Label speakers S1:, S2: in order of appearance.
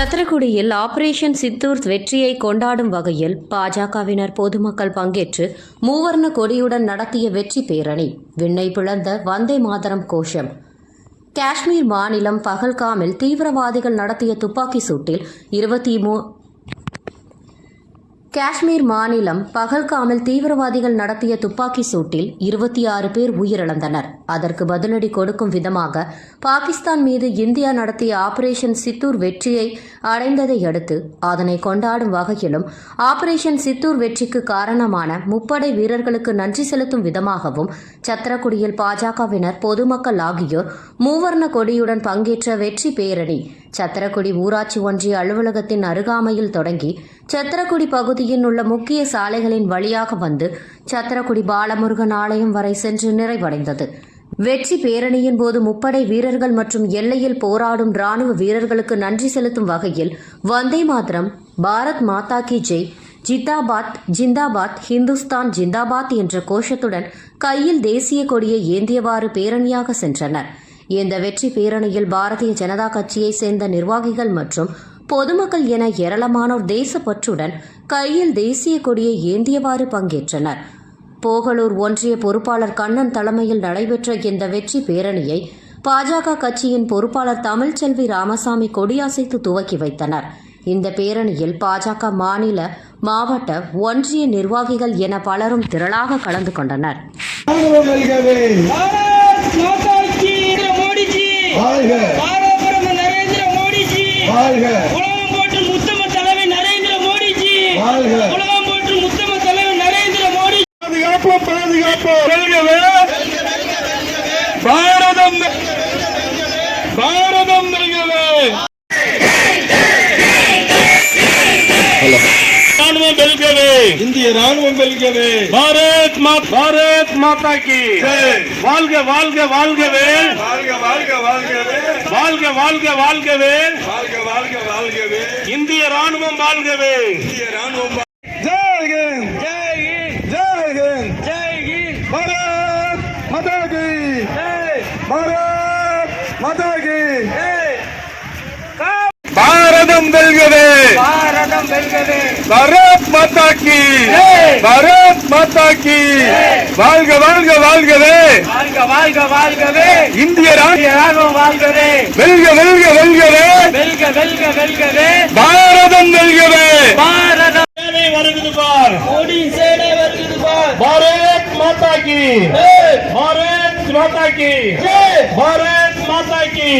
S1: சத்திரக்குடியில் operation Chittoor வெற்றியை கொண்டாடும் வகையில் பாஜகவினர் பொதுமக்கள் பங்கேற்று மூவர்ண கொடியுடன் நடத்திய வெற்றி பேரணி. விண்ணை பிளந்த வந்தே மாதரம் கோஷம். காஷ்மீர் மாநிலம் பகல்காமில் தீவிரவாதிகள் நடத்திய துப்பாக்கி சூட்டில் இருபத்தி மூ காஷ்மீர் மாநிலம் பகல்காமில் தீவிரவாதிகள் நடத்திய துப்பாக்கி சூட்டில் இருபத்தி ஆறு பேர் உயிரிழந்தனர். அதற்கு பதிலடி கொடுக்கும் விதமாக பாகிஸ்தான் மீது இந்தியா நடத்திய ஆபரேஷன் சித்தூர் வெற்றியை அடைந்ததை அடுத்து அதனை கொண்டாடும் வகையிலும் ஆபரேஷன் சித்தூர் வெற்றிக்கு காரணமான முப்படை வீரர்களுக்கு நன்றி செலுத்தும் விதமாகவும் சத்திரக்குடியில் பாஜகவினர் பொதுமக்கள் ஆகியோர் மூவர்ண கொடியுடன் பங்கேற்ற வெற்றி பேரணி சத்திரக்குடி ஊராட்சி ஒன்றிய அலுவலகத்தின் அருகாமையில் தொடங்கி சத்திரக்குடி பகுதியில் உள்ள முக்கிய சாலைகளின் வழியாக வந்து சத்திரக்குடி பாலமுருகன் ஆலயம் வரை சென்று நிறைவடைந்தது. வெற்றி பேரணியின் போது முப்படை வீரர்கள் மற்றும் எல்லையில் போராடும் ராணுவ வீரர்களுக்கு நன்றி செலுத்தும் வகையில் வந்தே மாதரம் பாரத் மாதா கி ஜெய் ஜிதாபாத் ஜிந்தாபாத் ஹிந்துஸ்தான் ஜிந்தாபாத் என்ற கோஷத்துடன் கையில் தேசிய கொடியை ஏந்தியவாறு பேரணியாக சென்றனர். இந்த வெற்றி பேரணியில் பாரதிய ஜனதா கட்சியை சேர்ந்த நிர்வாகிகள் மற்றும் பொதுமக்கள் என ஏராளமானோர் தேசப்பற்றுடன் கையில் தேசிய கொடியை ஏந்தியவாறு பங்கேற்றனர். போகலூர் ஒன்றிய பொறுப்பாளர் கண்ணன் தலைமையில் நடைபெற்ற இந்த வெற்றி பேரணியை பாஜக கட்சியின் பொறுப்பாளர் தமிழ்ச்செல்வி ராமசாமி கொடியசைத்து துவக்கி வைத்தனர். இந்த பேரணியில் பாஜக மாநில மாவட்ட ஒன்றிய நிர்வாகிகள் என பலரும் திரளாக கலந்து கொண்டனர்.
S2: இந்திய ராணுவம் வெல்கவே
S3: பாரத் மா பாரத் மாதா கி
S2: ஜெய்.
S3: வாழ்க வாழ்க வாழ்கவே.
S2: வாழ்க வாழ்க வாழ்கவே.
S3: வாழ்க வாழ்க வாழ்கவே.
S2: வாழ்க வாழ்க வாழ்கவே.
S3: இந்திய ராணுவம் வாழ்கவே.
S2: இந்திய ராணுவம் வா- ஜெய் ஹிந்த்
S3: ஜெய் ஹிந்த்
S2: ஜெய் ஹிந்த்
S3: ஜெய் ஹிந்த்.
S2: பாரத் மாதா கி
S3: ஜெய்
S2: பாரத் மாதா கி
S3: பாரதம் வெல்கவே.
S2: பாரதம் வெல்கவே.
S3: பாரத் மாதா கி பாரத் மாதா கி! வாழ்க வாழ்க வாழ்கவே!
S2: வாழ்க வாழ்க வாழ்கவே!
S3: இந்திய
S2: ராணுவம் வாழ்கவே!
S3: வெல்க வெல்க வெல்கவே!
S2: வெல்க வெல்க வெல்கவே!
S3: பாரதம் வெல்கவே!
S2: பாரதம்!
S3: சேனை வருகிறது பார்.
S2: மோடி சேனை வருகிறது பார்.
S3: பாரத் மாதா கி. பாரத் மாதா கி. பாரத் மாதா கி.